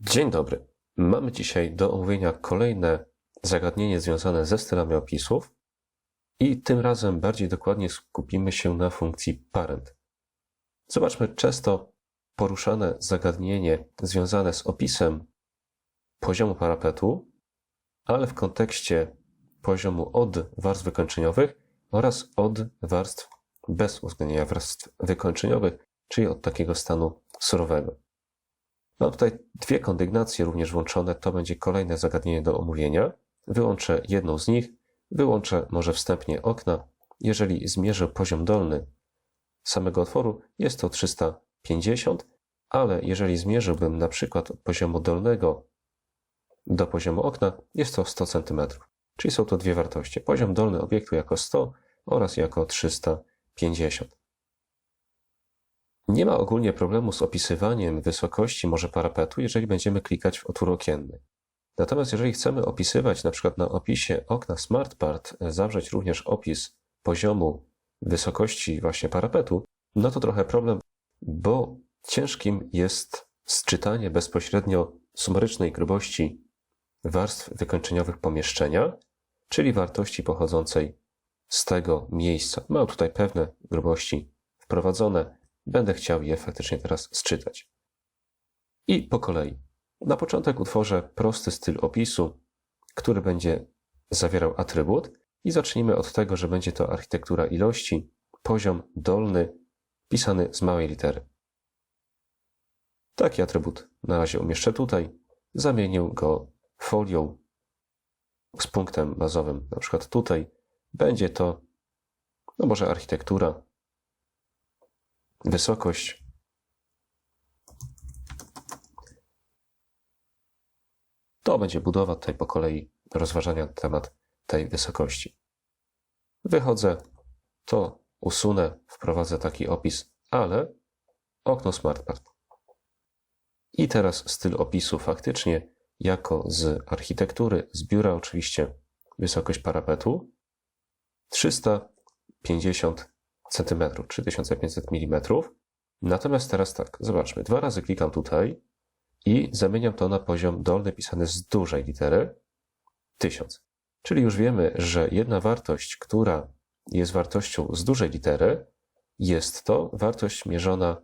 Dzień dobry. Mamy dzisiaj do omówienia kolejne zagadnienie związane ze stylami opisów i tym razem bardziej dokładnie skupimy się na funkcji parent. Zobaczmy często poruszane zagadnienie związane z opisem poziomu parapetu, ale w kontekście poziomu od warstw wykończeniowych oraz od warstw bez uwzględnienia warstw wykończeniowych, czyli od takiego stanu surowego. Mam tutaj dwie kondygnacje również włączone, to będzie kolejne zagadnienie do omówienia. Wyłączę jedną z nich, wyłączę może wstępnie okna. Jeżeli zmierzę poziom dolny samego otworu, jest to 350, ale jeżeli zmierzyłbym na przykład od poziomu dolnego do poziomu okna, jest to 100 cm. Czyli są to dwie wartości. Poziom dolny obiektu jako 100 oraz jako 350. Nie ma ogólnie problemu z opisywaniem wysokości może parapetu, jeżeli będziemy klikać w otwór okienny. Natomiast jeżeli chcemy opisywać na przykład na opisie okna SmartPart zawrzeć również opis poziomu wysokości właśnie parapetu, no to trochę problem, bo ciężkim jest sczytanie bezpośrednio sumarycznej grubości warstw wykończeniowych pomieszczenia, czyli wartości pochodzącej z tego miejsca. Mam tutaj pewne grubości wprowadzone, Będę chciał je faktycznie teraz sczytać. I po kolei. Na początek utworzę prosty styl opisu, który będzie zawierał atrybut i zacznijmy od tego, że będzie to architektura ilości, poziom dolny, pisany z małej litery. Taki atrybut na razie umieszczę tutaj. Zamienię go folią z punktem bazowym, na przykład tutaj. Będzie to, no może architektura, wysokość to będzie budowa tutaj po kolei rozważania na temat tej wysokości. Wychodzę, to usunę, wprowadzę taki opis, ale okno SmartPart. I teraz styl opisu faktycznie jako z architektury, z biura oczywiście wysokość parapetu 350 cm, 3500 mm. Natomiast teraz tak, zobaczmy, dwa razy klikam tutaj i zamieniam to na poziom dolny pisany z dużej litery 1000. Czyli już wiemy, że jedna wartość, która jest wartością z dużej litery, jest to wartość mierzona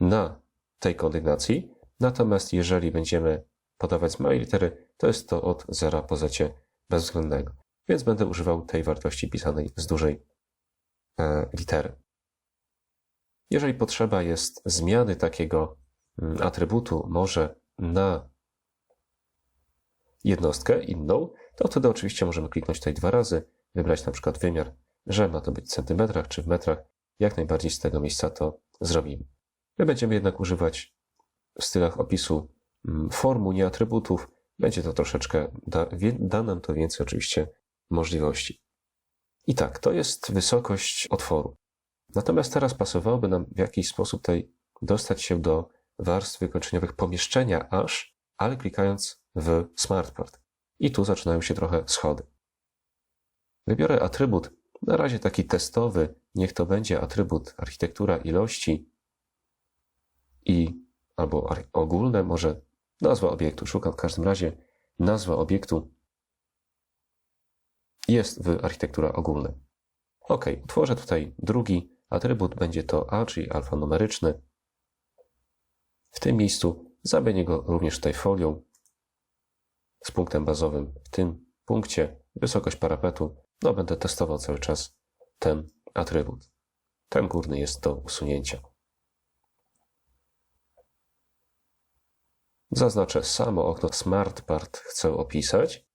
na tej kondygnacji. Natomiast jeżeli będziemy podawać z małej litery, to jest to od zera po zecie bezwzględnego. Więc będę używał tej wartości pisanej z dużej litery. Jeżeli potrzeba jest zmiany takiego mm, atrybutu może na jednostkę inną, to wtedy oczywiście możemy kliknąć tutaj dwa razy, wybrać na przykład wymiar, że ma to być w centymetrach czy w metrach. Jak najbardziej z tego miejsca to zrobimy. My będziemy jednak używać w stylach opisu mm, formu, nie atrybutów. Będzie to troszeczkę, da, da nam to więcej oczywiście możliwości. I tak, to jest wysokość otworu. Natomiast teraz pasowałoby nam w jakiś sposób tutaj dostać się do warstw wykończeniowych pomieszczenia aż, ale klikając w SmartPart. I tu zaczynają się trochę schody. Wybiorę atrybut, na razie taki testowy, niech to będzie atrybut architektura ilości i albo ogólne, może nazwa obiektu. Szukam w każdym razie nazwa obiektu jest w architektura ogólna. Ok, utworzę tutaj drugi atrybut, będzie to A, czyli alfanumeryczny. W tym miejscu zamienię go również tutaj folią z punktem bazowym. W tym punkcie wysokość parapetu, no będę testował cały czas ten atrybut. Ten górny jest do usunięcia. Zaznaczę samo okno SmartPart chcę opisać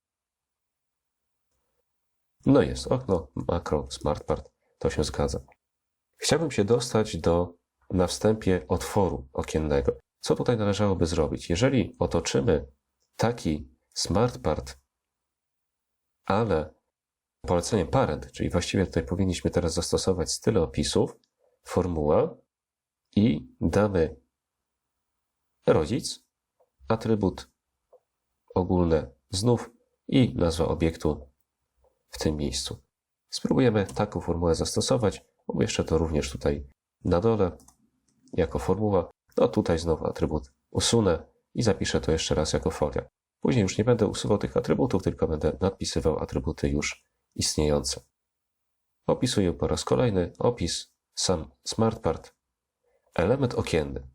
no jest okno, makro, smartpart, to się zgadza. Chciałbym się dostać do na wstępie otworu okiennego. Co tutaj należałoby zrobić? Jeżeli otoczymy taki smartpart, ale poleceniem parent, czyli właściwie tutaj powinniśmy teraz zastosować style opisów, formuła i damy rodzic, atrybut ogólny znów i nazwa obiektu w tym miejscu. Spróbujemy taką formułę zastosować. Umieszczę to również tutaj na dole jako formuła. No tutaj znowu atrybut usunę i zapiszę to jeszcze raz jako folia. Później już nie będę usuwał tych atrybutów, tylko będę nadpisywał atrybuty już istniejące. Opisuję po raz kolejny opis, sam SmartPart, element okienny.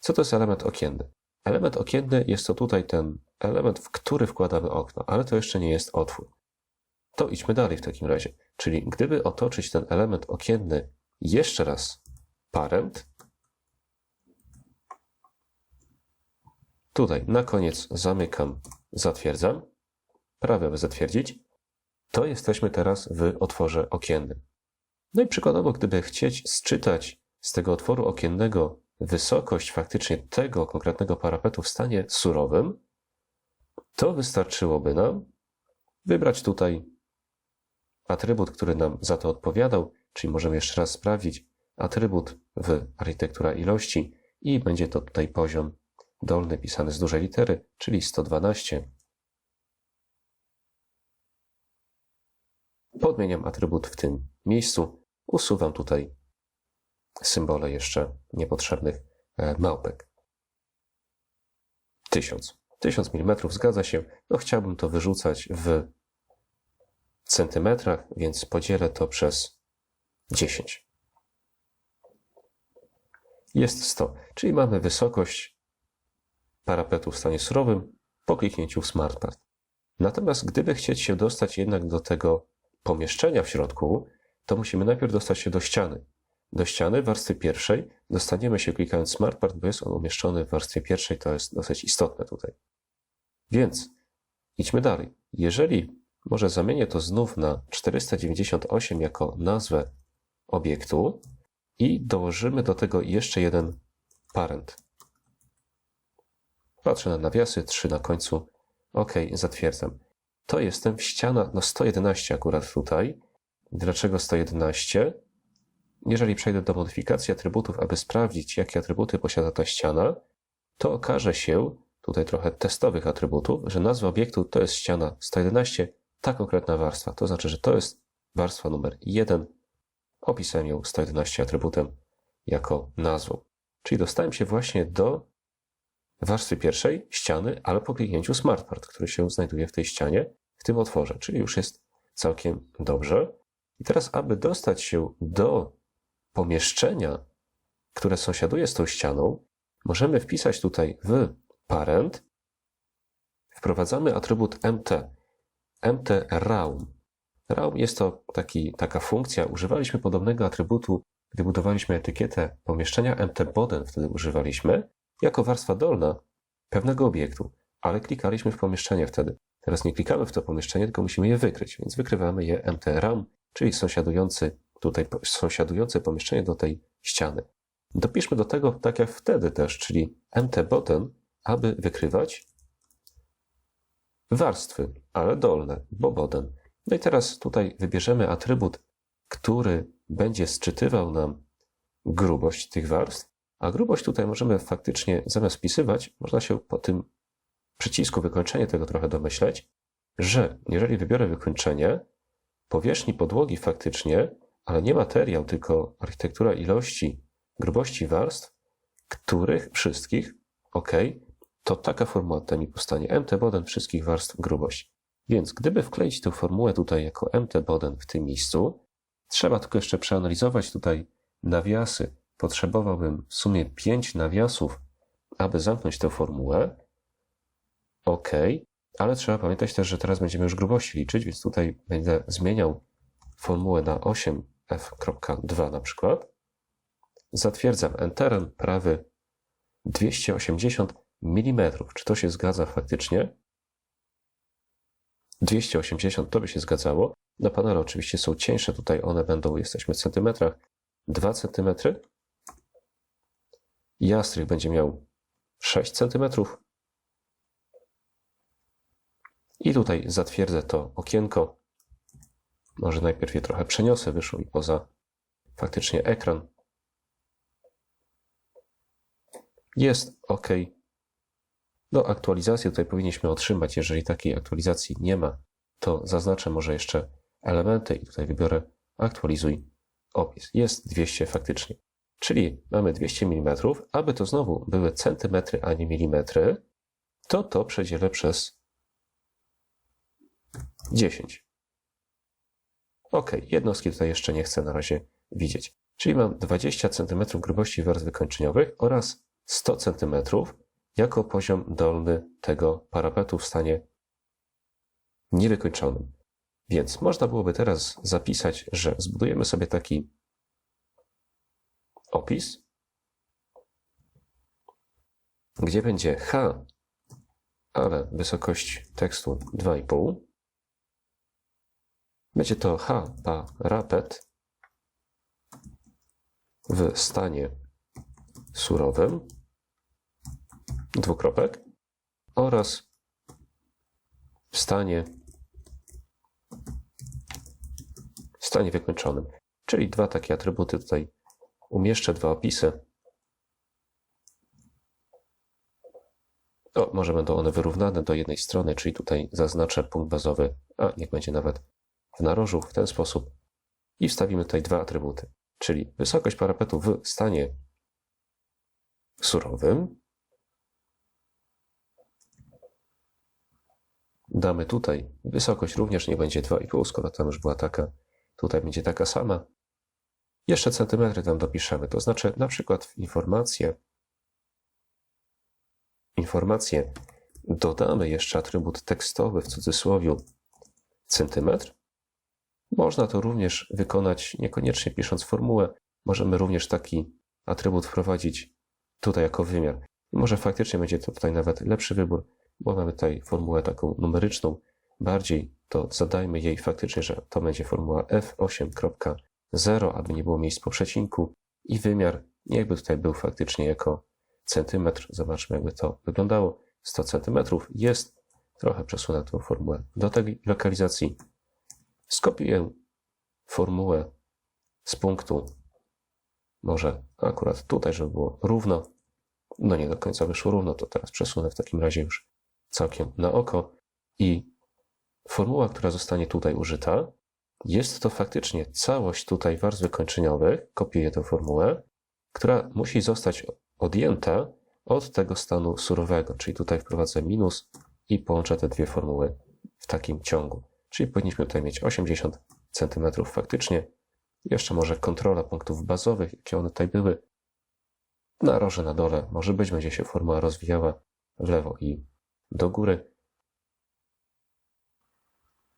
Co to jest element okienny? Element okienny jest to tutaj ten element, w który wkładamy okno, ale to jeszcze nie jest otwór. To idźmy dalej w takim razie. Czyli gdyby otoczyć ten element okienny jeszcze raz parent, tutaj na koniec zamykam, zatwierdzam, prawie aby zatwierdzić, to jesteśmy teraz w otworze okiennym. No i przykładowo, gdyby chcieć sczytać z tego otworu okiennego wysokość faktycznie tego konkretnego parapetu w stanie surowym, to wystarczyłoby nam wybrać tutaj atrybut, który nam za to odpowiadał, czyli możemy jeszcze raz sprawdzić atrybut w architektura ilości i będzie to tutaj poziom dolny pisany z dużej litery, czyli 112. Podmieniam atrybut w tym miejscu, usuwam tutaj symbole jeszcze niepotrzebnych e, małpek. 1000. 1000 mm zgadza się. No chciałbym to wyrzucać w centymetrach, więc podzielę to przez 10. Jest 100, czyli mamy wysokość parapetu w stanie surowym po kliknięciu w SmartPart. Natomiast gdyby chcieć się dostać jednak do tego pomieszczenia w środku, to musimy najpierw dostać się do ściany. Do ściany warstwy pierwszej dostaniemy się klikając SmartPart, bo jest on umieszczony w warstwie pierwszej, to jest dosyć istotne tutaj. Więc idźmy dalej. Jeżeli może zamienię to znów na 498 jako nazwę obiektu i dołożymy do tego jeszcze jeden parent. Patrzę na nawiasy, 3 na końcu. OK, zatwierdzam. To jestem ściana, no 111 akurat tutaj. Dlaczego 111? Jeżeli przejdę do modyfikacji atrybutów, aby sprawdzić, jakie atrybuty posiada ta ściana, to okaże się, tutaj trochę testowych atrybutów, że nazwa obiektu to jest ściana 111, ta konkretna warstwa. To znaczy, że to jest warstwa numer 1. Opisałem ją 111 atrybutem jako nazwą. Czyli dostałem się właśnie do warstwy pierwszej ściany, ale po kliknięciu SmartPart, który się znajduje w tej ścianie, w tym otworze, czyli już jest całkiem dobrze. I teraz, aby dostać się do pomieszczenia, które sąsiaduje z tą ścianą, możemy wpisać tutaj w parent, wprowadzamy atrybut mt, mt raum. Jest to taki, taka funkcja, używaliśmy podobnego atrybutu, gdy budowaliśmy etykietę pomieszczenia, mt boden wtedy używaliśmy, jako warstwa dolna pewnego obiektu, ale klikaliśmy w pomieszczenie wtedy. Teraz nie klikamy w to pomieszczenie, tylko musimy je wykryć, więc wykrywamy je mt ram, czyli sąsiadujący tutaj sąsiadujące pomieszczenie do tej ściany. Dopiszmy do tego tak jak wtedy też, czyli mt bottom, aby wykrywać warstwy, ale dolne, bo boden. No i teraz tutaj wybierzemy atrybut, który będzie sczytywał nam grubość tych warstw, a grubość tutaj możemy faktycznie zamiast wpisywać, można się po tym przycisku wykończenie tego trochę domyśleć, że jeżeli wybiorę wykończenie, powierzchni podłogi faktycznie, ale nie materiał, tylko architektura ilości, grubości warstw, których wszystkich, ok, to taka formuła tutaj mi powstanie. MT boden wszystkich warstw grubość. Więc gdyby wkleić tę formułę tutaj jako MT boden w tym miejscu, trzeba tylko jeszcze przeanalizować tutaj nawiasy. Potrzebowałbym w sumie 5 nawiasów, aby zamknąć tę formułę. OK, ale trzeba pamiętać też, że teraz będziemy już grubości liczyć, więc tutaj będę zmieniał formułę na 8f.2 na przykład. Zatwierdzam Enterem prawy 280 mm. Czy to się zgadza faktycznie? 280 to by się zgadzało. Na panele oczywiście są cieńsze, tutaj one będą, jesteśmy w centymetrach, 2 cm. Jastrych będzie miał 6 cm. I tutaj zatwierdzę to okienko. Może najpierw je trochę przeniosę, wyszło mi poza faktycznie ekran. Jest OK. Do aktualizacji tutaj powinniśmy otrzymać. Jeżeli takiej aktualizacji nie ma, to zaznaczę może jeszcze elementy i tutaj wybiorę aktualizuj opis. Jest 200 faktycznie. Czyli mamy 200 mm. Aby to znowu były centymetry, a nie milimetry, to to przedzielę przez 10. Ok, jednostki tutaj jeszcze nie chcę na razie widzieć. Czyli mam 20 cm grubości warstwy kończeniowych oraz 100 cm jako poziom dolny tego parapetu w stanie niewykończonym. Więc można byłoby teraz zapisać, że zbudujemy sobie taki opis, gdzie będzie H, ale wysokość tekstu 2,5. Będzie to H parapet w stanie surowym, dwukropek, oraz w stanie, w stanie wykończonym. Czyli dwa takie atrybuty tutaj umieszczę, dwa opisy. O, może będą one wyrównane do jednej strony, czyli tutaj zaznaczę punkt bazowy, a niech będzie nawet w narożu w ten sposób. I wstawimy tutaj dwa atrybuty, czyli wysokość parapetu w stanie surowym. Damy tutaj wysokość również nie będzie 2,5, skoro tam już była taka. Tutaj będzie taka sama. Jeszcze centymetry tam dopiszemy, to znaczy na przykład w informację informację dodamy jeszcze atrybut tekstowy w cudzysłowie centymetr. Można to również wykonać niekoniecznie pisząc formułę. Możemy również taki atrybut wprowadzić tutaj jako wymiar. Może faktycznie będzie to tutaj nawet lepszy wybór, bo mamy tutaj formułę taką numeryczną. Bardziej to zadajmy jej faktycznie, że to będzie formuła f8.0, aby nie było miejsc po przecinku i wymiar niechby tutaj był faktycznie jako centymetr. Zobaczmy, jakby to wyglądało. 100 centymetrów jest. Trochę przesunę tę formułę do tej lokalizacji. Skopiuję formułę z punktu, może akurat tutaj, żeby było równo. No nie do końca wyszło równo, to teraz przesunę w takim razie już całkiem na oko. I formuła, która zostanie tutaj użyta, jest to faktycznie całość tutaj warstw wykończeniowych. Kopiuję tę formułę, która musi zostać odjęta od tego stanu surowego, czyli tutaj wprowadzę minus i połączę te dwie formuły w takim ciągu. Czyli powinniśmy tutaj mieć 80 cm faktycznie. Jeszcze może kontrola punktów bazowych, jakie one tutaj były. Narożę na dole, może być, będzie się formuła rozwijała w lewo i do góry.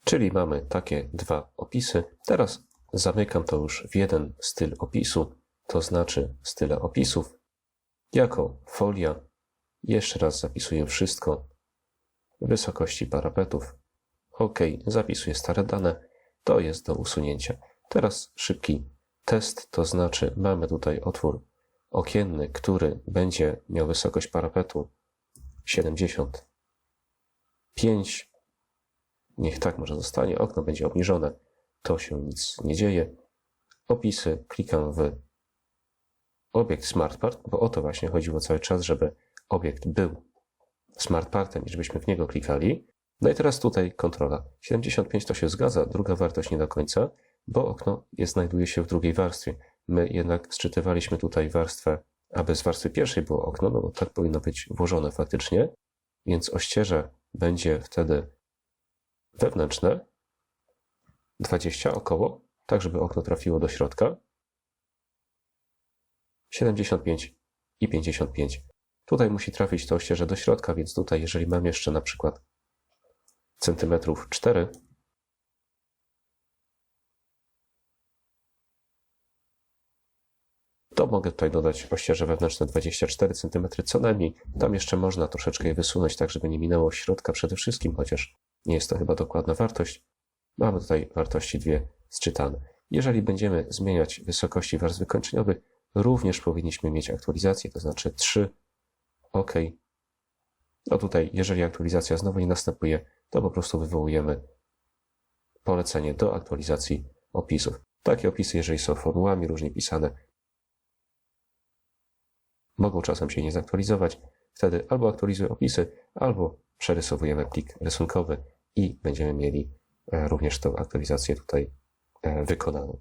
Czyli mamy takie dwa opisy. Teraz zamykam to już w jeden styl opisu, to znaczy style opisów jako folia jeszcze raz zapisuję wszystko. Wysokości parapetów. OK, zapisuję stare dane. To jest do usunięcia. Teraz szybki test, to znaczy mamy tutaj otwór okienny, który będzie miał wysokość parapetu 75. Niech tak może zostanie. Okno będzie obniżone. To się nic nie dzieje. Opisy. Klikam w obiekt SmartPart, bo o to właśnie chodziło cały czas, żeby obiekt był SmartPartem i żebyśmy w niego klikali. No i teraz tutaj kontrola. 75 to się zgadza, druga wartość nie do końca, bo okno jest, znajduje się w drugiej warstwie. My jednak sczytywaliśmy tutaj warstwę, aby z warstwy pierwszej było okno, no bo tak powinno być włożone faktycznie, więc ościeże będzie wtedy wewnętrzne, 20 około, tak żeby okno trafiło do środka. 75 i 55. Tutaj musi trafić to ościeże do środka, więc tutaj, jeżeli mam jeszcze na przykład centymetrów 4, mogę tutaj dodać ościeże wewnętrzne 24 cm co najmniej. Tam jeszcze można troszeczkę je wysunąć, tak żeby nie minęło środka przede wszystkim, chociaż nie jest to chyba dokładna wartość. Mamy tutaj wartości dwie sczytane. Jeżeli będziemy zmieniać wysokości warstw wykończeniowych, również powinniśmy mieć aktualizację, to znaczy 3. OK. No tutaj, jeżeli aktualizacja znowu nie następuje, to po prostu wywołujemy polecenie do aktualizacji opisów. Takie opisy, jeżeli są formułami różnie pisane, mogą czasem się nie zaktualizować. Wtedy albo aktualizuję opisy, albo przerysowujemy plik rysunkowy i będziemy mieli e, również tę aktualizację tutaj e, wykonaną.